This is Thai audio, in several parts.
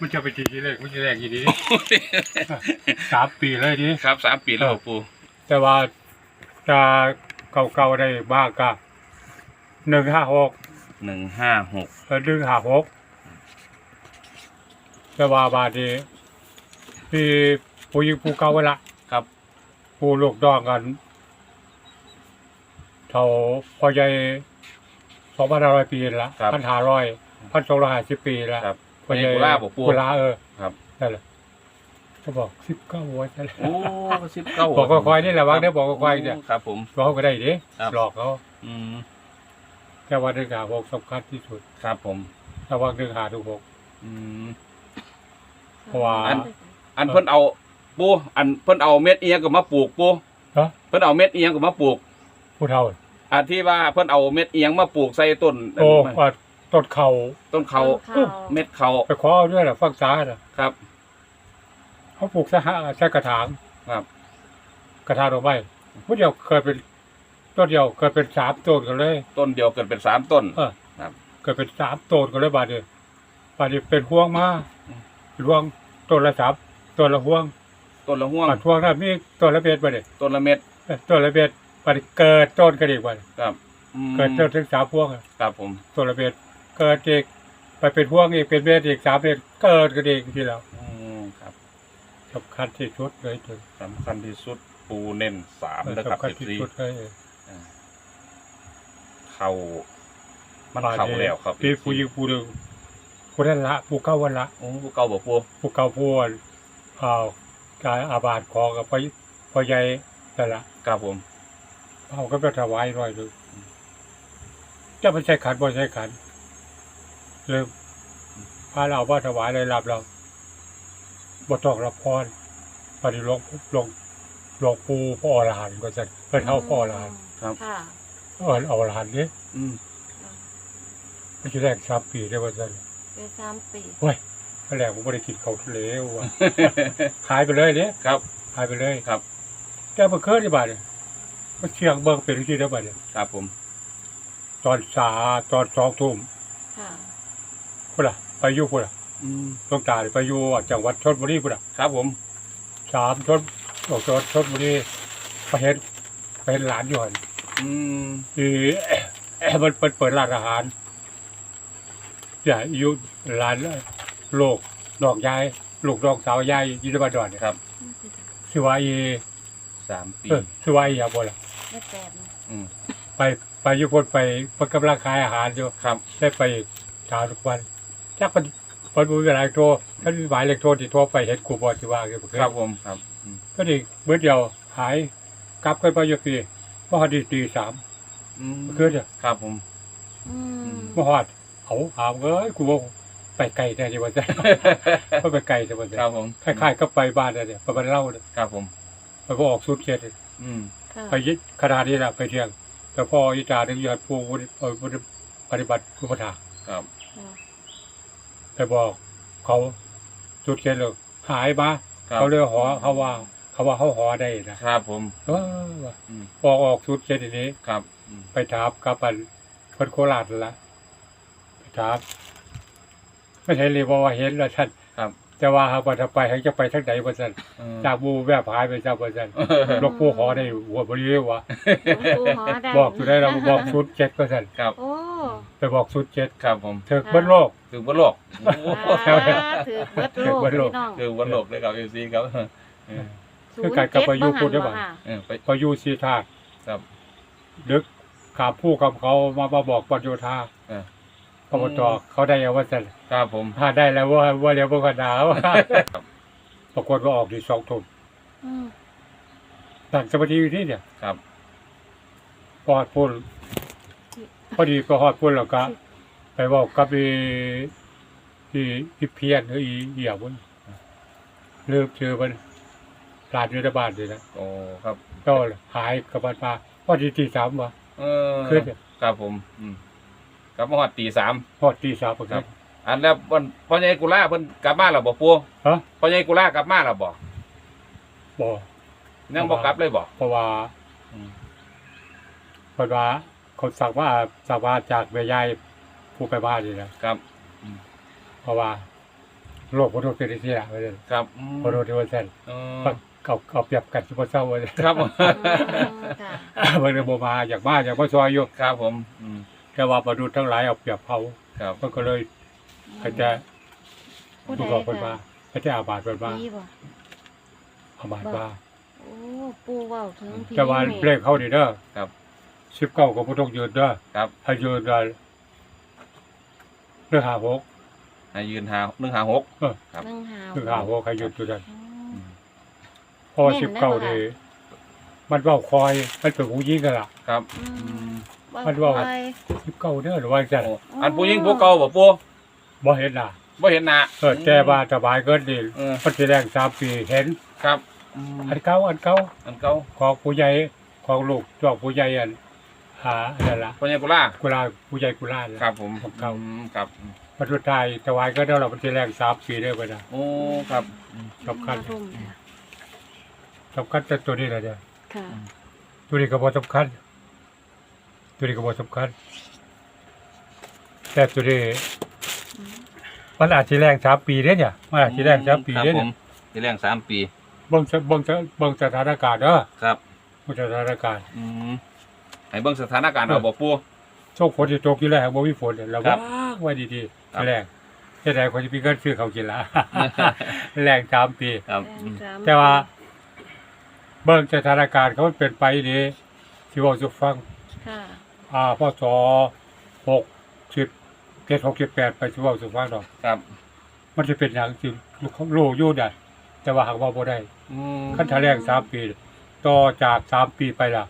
มันจะไปทีที่แรกมันจะแรกอย่างนี้สามปีเลยดิครับสามปีแล้วปูแต่ว่าจะเก่าๆได้บ้างก็หนึ่งห้าหกหนึ่งห้าหกเออหนึ่งห้าหกแต่ว่าบาดนี้ที่ผู้ยิงผู้เก่าไว้ละครับผู้ลูกดองกันเท่าพอใหญ่สองพันห้าร้อยปีละครับพันห้าร้อยพันสองร้อยห้าสิบปีละครับ พอใหญ่กุลาบอกปูกุลาเออครับนั่นแหละก็บอกสิบเก้าไว้นั่นแหละโอ้สิบเก้าบอกค่อยๆนี่แหละวางได้บอกค่อยๆเนี่ยครับ ผมหลอกก็ได้ดิครับหลอกเขาอืมแต่ว่าหนึ่งหาหกสำคัญที่สุด ครับผมระวังหนึ่งหาดูหกอืมเพราะว่าอันอันเพิ่นเอาปูอันเพิ่นเอาเม็ดเอียงก็มาปลูกปูฮะเพิ่นเอาเม็ดเอียงก็มาปลูกผู้เฒ่าอันที่ว่าเพิ่นเอาเม็ดเอียงมาปลูกใส่ต้นโอ้ว่า ต้นเข่าต้นเขาเขาเม็ดเขาไปขอเอาด้วยแหละฟังซ้ายน่ะครับ เขาปลูกซะฮะใช้กระถางครับ กระถางดอกไม้ผู้เดียวเคยเป็นต้นเดียวเคยเป็นสามต้นกันเลย ต้นเดียวเกิดเป็นสามต้นเออครับเคยเป็นสามต้นกันเลยบาดนี้บาดนี้เป็นห่วงมาอืมห่วงต้นละสามต้นละห่วงต้นละห่วงบาดห่วงนั้นมีต้นละเบ็ดบาดนี้ต้นละเม็ดเออต้นละเบ็ดบาดนี้เกิดต้นกระดิ่งบาดนี้ครับอืมเกิดต้นถึงสามพวงอะครับผมต้นละเบ็ด เกิดอีกไปเป็นห่วงอีกเป็นเบ็ดอีกสามเบ็ดเกิดกระดิ่งทีแล้วอืมครับสำคัญที่สุดเลยถึงสำคัญที่สุดปูเน้นสามนะครับสำคัญเอฟที่ซีสุดเลยเข้ามันเข้าแล้วครับ ที่ผู้ยิงผู้หนึ่งผู้นั้นละผู้เก้าวันละโอ้เก่าบอกปูผู้เก้าผู้อ่อ่ากายอาบาทของกับพ่อพ่อใหญ่แต่นละครับผมเขาก็ไปถวายร้อยหนึ่งจะไม่ใช่ขันบ่ใช่ขัน เลยพาเราว่าถวายเลยรับเราบ่ต้องรับพรปฏิหลวงหลวงหลวงปู่พ่ออรหันต์ก็จะเพิ่นเท่าพ่ออรหันต์ครับค่ะเออเอาอรหันต์นี่อืมไม่ใช่แรกสามปีได้ว่าซั่นเป็นสามปีเว้ยตอนแรกผมไม่ได้กินข้าวทะเลว่ะหายไปเลยเนี่ยครับหายไปเลยครับแกมาเคลื่อนที่บ้านเนี่ยมาเชียงเบิ่งเป็นที่ได้บ้านเนี่ยครับผม ตอนสาตอนสองทุ่มค่ะ พุ่นล่ะไปอยู่พุ่นล่ะอืมหลวงตาเนี่ยไปอยู่จังหวัดชลบุรีพุ่นล่ะครับผม สามชนออกจากชลบุรีไปเห็นไปเห็นหลานอยู่หันอืมที่ มันเปิดเปิดร้านอาหารใหญ่อยู่ร้านโลกดอกยายลูกดอกสาวยายอยูในบ้านดอนเนี่ยครับสิวาอีสามปีเออสิวาอีอย่าบ่ล่ะ ได้แปดนะอืมไปไปอยู่คนไปเพิ่นกำลังขายอาหารอยู่ครับได้ไปเช้าทุกวัน จักมันเพิ่นบ่มีเวลาโทรท่านมีหมายเลขโทรที่โทรไปเห็นกูบ่สิว่าอยู่บ่เคยครับผมครับอืมก็นี่เมื่อเดียวหายกลับกันไปอยู่ปีพอดีตีสามอืมเมื่อคืนเนี่ยครับผมอืมเมื่อฮอดเอาหามเอ้ยกูบ่ไปไกลแน่ที่ว่าซั่นบ่ไปไกลแต่ว่าซั่นครับผมคล้ายๆกับไปบ้านนั่นเนี่ยไปบ้านเล่าเนี่ยครับผมไปบ่ออกสุดเขตเนี่ยอืมค่ะไปยึดขนาดนี้ล่ะไปเที่ยง แต่พออีตาถึงยอดผู้ปฏิบัติผู้ประทาครับค่ะ ไปบอก เขาสุดเขียนเลยหายมาครับ เขาเลยหอเขาว่า เขาว่าเขาหอได้นะครับผมเออว่ะอืมออกออกสุดเขียนทีนี้ ครับอืมไปถามกับอันคนโคราชนั่นละไปถามไม่เห็นเลยบอกว่าเห็นแล้วท่านครับจะว่าหากว่าจะไปให้จะไปทางไหนวะท่านเออ จากบูแบบหายไปจากวะท่านหลวงปู่หอได้หัวบริเวณวะ หลวงปู่หอได้บอกอยู่ได้เราบอกสุดเจ็ดวะท่านครับ โอ้ ไปบอกสุดเจ็ดครับผมเถิกเบิ้ลโลก ถือว่าโลกโอ้โหถือเบิดโลกพี่น้องถือว่าโลกเลยครับเอซีครับเออคือการกลับไปอยู่พูดได้บ่ค่ะเออไปพออยู่สีธาตุครับ ดึกขาผู้กับเขามามาบอกปัญโยธาเออพบตเขาได้เอาว่าสันครับผม ถ้าได้แล้วว่าว่าเรียวบ่กันดาว่าปรากฏว่าออกที่สองทุ่มอืมนั่งสมาธิอยู่ที่เนี่ยครับ พอดพุ่น พอดีก็ฮอดพุ่นแล้วก็ไปบอกกับอีอีอีเพียนหรืออีเหี่ยวบุญลืมชื่อมันลาดยุทธบาลเลยนะโอ้ครับก็หายกับมันมาพอดีตีสามวะเออขึ้นเนี่ยครับผมอืมกลับมาฮอดตีสามพอตีสามประครักับนอันแล้ววันพ่อใหญ่กุล่าเพิ่นกลับมาแล้วบ่ปูฮะพ่อใหญ่กุล่ากลับมาแล้วบ่บ่ยังบ่กลับเลยบ่เพราะว่าอืมเพราะว่า เขาสั่งว่าสั่งว่าจากแม่ยายผู้ไปบ้านนี่นะครับ เพราะว่าโลกบ่โดนเป็นที่ละว่าซั่นครับอืมบ่โดนที่ว่าซั่นเออฟังเอาเอาเปรียบกันสิบ่เศร้าว่าซั่นครับอืมค่ะเบิ่งได้บ่มาอยากมาอยากมาซอยอยู่ครับผมอืมแต่ว่าประดุษทั้งหลายเอาเปรียบเขาครับ มันก็เลยเขาจะผู้ใดดูบอกเพิ่นมาค่ะเขาจะอาบาดเพิ่นมาผีบ่อาบาดมาโอ้ ปูเว้าถึงผีแต่ว่านี่เลขเขานี่เด้อครับ 19ก็บ่ต้องยืนเด้อครับ ให้ยืนได้เรื่องหาหกให้ยืนหาหนึ่งหาหก ครับ หนึ่งหาเรื่องหาหกให้ยืนตัวนั้นอืมเพราะว่าแม่นนะ19นี่มันเว้าคอยมันเป็นผู้หญิงกันล่ะ ครับอือืมมมันเว้าไป19เด้อหรือว่าจังซั่นโอ้อันปูยิงปูเก่าบ่ปูบ่เห็นน่ะบ่เห็นหน้าเออแต่ว่าสบายเกินนี่เออมันสิแรง3ปีเห็น ครับอืมอันเก่าอันเก่าอันเก่าของผู้ใหญ่ของลูกจอกผู้ใหญ่อัน หาอันนั่นล่ะปัญญากุล่ากุลาผู้ใหญ่กุลาน่ะครับผมของเก่าอืมครับปัจจุบันถวายก็ได้เราเป็นที่แรกสามปีได้ไปนะ โอ้ครับอืมสำคัญมารุมค่ะสำคัญแต่ตัวนี้แหละเนี่ยค่ะตัวนี้ก็บ่สำคัญ ตัวนี้ก็บ่สำคัญ แต่ตัวนี้อืมมันอาจจะแรงสามปีเด้เนี่ยมันอาจจะแรงสามปีครับเด้ผเนี่ยมที่แรงสามปีเบิ่งสเบิ่งสเบิ่งสถานการณ์เด้อครับเบิ่งสถานการณ์อืม ให้เบิ่งสถานการณ์เอาบ่ปู โชคฝนสิตกอยู่แล้วบ่มีฝนเนี่ยระครัวับงไว้ดีครับ ๆแรงเฮ็ดให้คนสิมีเงินซื้อข้าวกินละแรงสามปี ครับแรงอืมสมแต่ว่า เบิ่งสถานการณ์เขามันเป็นไปนี่ที่เว้าสู่ฟัง ค่ะ อ่าพศหกสิบเจ็ดหกสิบแปดไปที่เว่าสุภาพดอก ครับมันจะเป็นอย่างที่โลกอยู่ได้แต่ว่าหากว่าบ่ได้ อืมขั้นทาแรงสามปี ต่อจากสามปีไปละ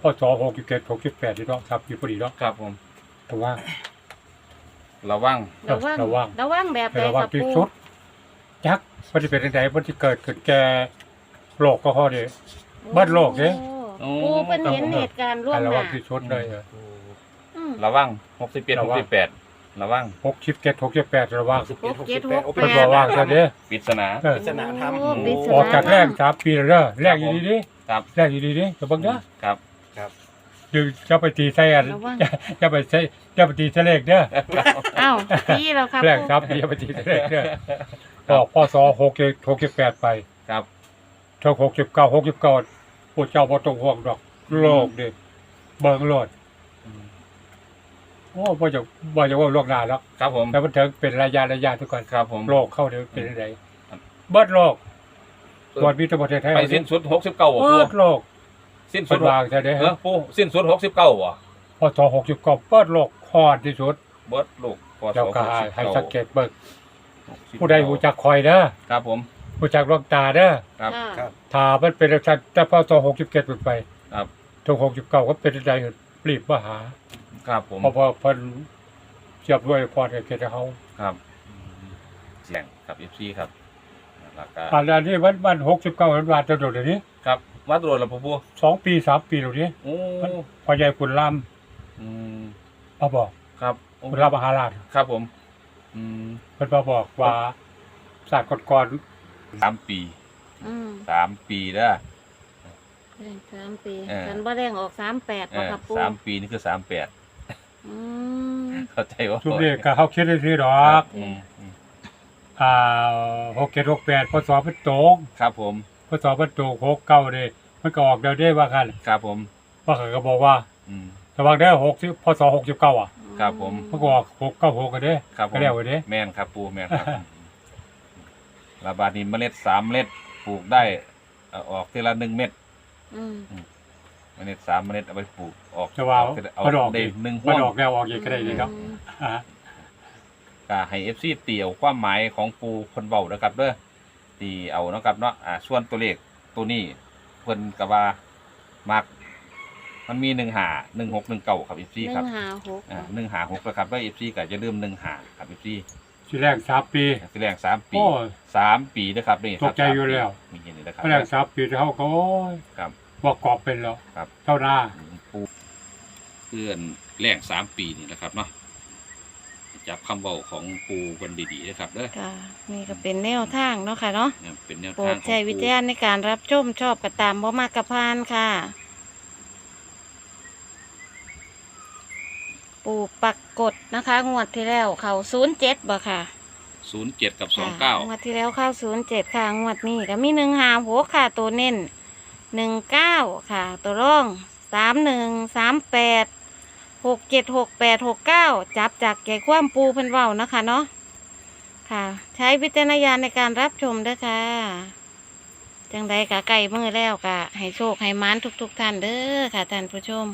พศหกสิบเจ็ดหกสิบแปดนี่เนาะสามปีพอดีเนาะครับผมแต่ว่า ระวัง ระวังระวัง ระวังแบบใดแต่ว่าค่ะที่ปูสุดจักมันจะเป็นยังไงมันจะเกิดขึ้นแก่โลกก็พอดี เบิดโลกเด้ โอ้ปูเป็นเห็นเหตุการณ์ร่วมระหวัน้างที่สุดเลยอืม ระวังหกสิบเจ็ดระหกวังสิบแปดระวังหกสิบเจ็ดหกสิบแปดระวังหกเจ็ดหกแปมันดบ่ว่างซะเด้ปริศนา เออปริศนาธรรม โอ้ปริศออกจากนาแรงสามปีแล้วเด้อแรงอยู่ดีดิครับ แรงอยู่ดีดิจะเบิ่งเด้อ ครับ อยู่จะไปตีใส่อันระวัง จะจะไปใส่จะไปตีใส่เลขเด้ออ้าวพี่แล้วครับแรงปูครับจะไปตีใส่เลขเด้อออกพศหกเจ็ดหกสิบแปดไปครับ ถ้าหกสิบเก้าหกสิบเก้าพระเจ้าบ่ต้องห่วงดอก โลกดิเบิ่งโลดโอ้บ่จะบ่จะว่าโลกหน้าแล้วครับผม แต่มันถึงเป็นระยะระยะทุกคนครับผม โลกเข้าเดี๋ยวเป็นจังไดเบิดโลกบอดมีแต่ประเทศไทยไปสิ้นสุดหกสิบเก้าบ่ปูเบิดโลก สิ้นสุเพิ่ดนวางซะเด้เออปูสิ้นสุดหกสิบเก้าบ่พศหกสิบเก้าเปิดโลกฮอดที่สุด เบิดลูกพศเจ้าก็ให้ให้สังเกตเบิ่ง69ผู้ใดรู้จักคอยเด้อครับผมรู้จักดวงตาเด้อครับ ค่ะครับ ถ้ามันเป็นจังซั่นแต่พศหกสิบเจ็ดเป็นไปครับ ถึงหกสิบเก้าก็เป็นจังไดรีบมาหาครับผมเพราะว่าเพิ่นเทียบด้วยพรให้เกตเฮาครับเสียงครับเอฟซีครับแล้วก็อันอันนี้มันมันหกสิบเก้ามันวาดจะโดดเดี๋ยวนี้ครับ วัดรวดแล้วปูปูสองปีสามปีเดี๋ยวนี้โอ้พอใหญ่คุณลอืมำมาบอกครับโอ้คุณลำมหาราชครับผม อืมเพิ่นมาบอกว่าศาสตร์ก่อนสามปีอืมสามปีเด้อแรงสามปีเออฉันบ่แรงออกสามแปดเอบ่อครับปูสามปีนี่คือสามแปดอืมเข้าใจว่าๆชุดนี้ก็เฮาคิดได้ซื้อดอครักบอืมอืมอ่าหกเจ็ดหกแปดพศมันตกครับผม พศมันตกหกเก้าเด้มันก็ออกเดี๋ยวได้ว่ากันครับผมว่าเขาก็บอกว่าอืมระวังเด้อหกสิบพศหกสิบเก้าอะครับผม มันก็ออกหกเก้าหกกันเด้ครับผม ก็แล้วเด้ แม่นครับปูแม่นครับ ระบาดนี้เมล็ดสามเมล็ดปลูกได้เอาออกทีละหนึ่งเม็ดอืมเมล็ดสามเมล็ดเอาไปปลูกออกจะว่าทีละเอามันออกได้อีก หนึ่งห้มัวนง ออกแล้วออกอีกก็ได้เลยครับอืมอ่า ก็ให้เอฟซีเตี่ยวความหมายของปูคนเบานะครับเด้อ ตีเอาเนาะครับเนาะอ่าส่วนตัวเลขตัวนี้เพิ่นกะว่ามักมันมีหนึ่งหาหนึ่งหกหนึ่งเก้าครับเอฟซีหครับนึ่งห้าหกอ่าหนึ่งหาหกนะครับแล้วเอฟซีก็จะลืมหนึ่งหาครับเอฟซีทีแรกสามปีที่แรกสามปีโอ้สามปีนะครับนี่ครับตกใจอยู่แล้ว มีอย่างนี้นะครับทีแรกสามปีเขาก็โอ้ยครับบอกกรอบเป็นแล้วครับ เท่าหน้า ปูเพื่อนแรกสามปีนี่นะครับเนาะ จับคำเบาของปูกันดีๆนะครับเด้อค่ะนี่ก็เป็นแนวทางเนาะค่ะเนาะเนี่ยเป็นแนวโปรทางดของใช้วิปูจารณ์ในการรับชมชอบกระตามบ่มากกระพานค่ะ ปูปักกดนะคะ งวดที่แล้วเขาศูนย์เจ็ดบ่ค่ะศูนย์เจ็ดกับสองค่ะเก้างวดที่แล้วเข้าศูนย์เจ็ดค่ะ งวดนี้ก็มีหนึ่งหาหัวค่ะ ตัวเน้นหนึ่งเก้าค่ะ ตัวร่องสามหนึ่งสามแปด หกเจ็ดหกแปดหกเก้าจับจากแก่ความปูเพิ่นเว้านะคะเนาะค่ะ ใช้วิจารณญาณในการรับชมด้วยค่ะ จังใดกะไก่มือแล้วกะให้โชคให้มานทุกๆท่านเด้อค่ะท่านผู้ชม